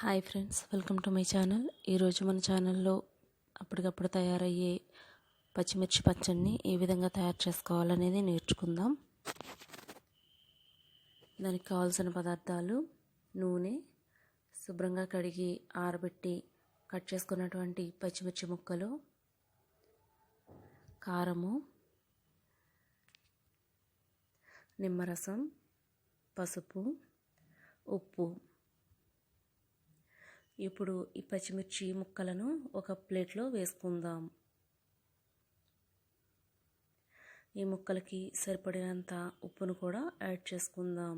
Hi friends welcome to my channel. ఈరోజు మన ఛానల్లో అప్పటికప్పుడు తయారయ్యే పచ్చిమిర్చి పచ్చడిని ఏ విధంగా తయారు చేసుకోవాలనేది నేర్చుకుందాం. దానికి కావాల్సిన పదార్థాలు నూనె శుభ్రంగా కడిగి ఆరబెట్టి కట్ చేసుకున్నటువంటి పచ్చిమిర్చి ముక్కలు కారము నిమ్మరసం పసుపు ఉప్పు ఇప్పుడు ఈ పచ్చిమిర్చి ముక్కలను ఒక ప్లేట్లో వేసుకుందాం. ఈ ముక్కలకి సరిపడినంత ఉప్పును కూడా యాడ్ చేసుకుందాం.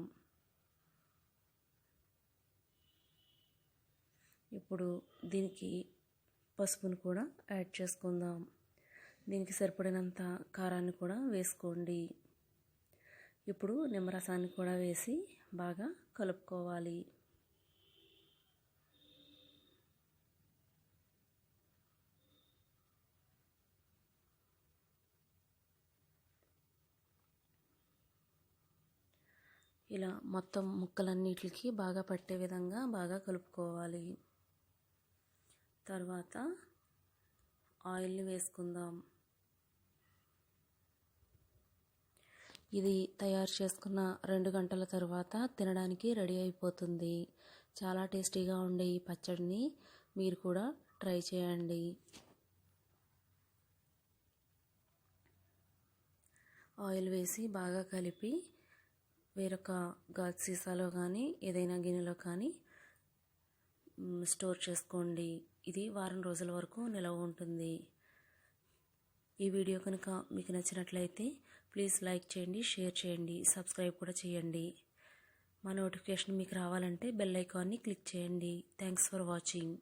ఇప్పుడు దీనికి పసుపును కూడా యాడ్ చేసుకుందాం. దీనికి సరిపడినంత కారాన్ని కూడా వేసుకోండి. ఇప్పుడు నిమ్మరసాన్ని కూడా వేసి బాగా కలుపుకోవాలి. ఇలా మొత్తం ముక్కలన్నిటికి బాగా పట్టే విధంగా బాగా కలుపుకోవాలి. తర్వాత ఆయిల్ని వేసుకుందాం. ఇది తయారు చేసుకున్న రెండు గంటల తర్వాత తినడానికి రెడీ అయిపోతుంది. చాలా టేస్టీగా ఉండే ఈ పచ్చడిని మీరు కూడా ట్రై చేయండి. ఆయిల్ వేసి బాగా కలిపి వేరొక గాజు సీసాలో కానీ ఏదైనా గిన్నెలో కానీ స్టోర్ చేసుకోండి. ఇది వారం రోజుల వరకు నిలవ ఉంటుంది. ఈ వీడియో కనుక మీకు నచ్చినట్లయితే ప్లీజ్ లైక్ చేయండి షేర్ చేయండి సబ్స్క్రైబ్ కూడా చేయండి. మా నోటిఫికేషన్ మీకు రావాలంటే బెల్ ఐకాన్ని క్లిక్ చేయండి. Thanks for watching.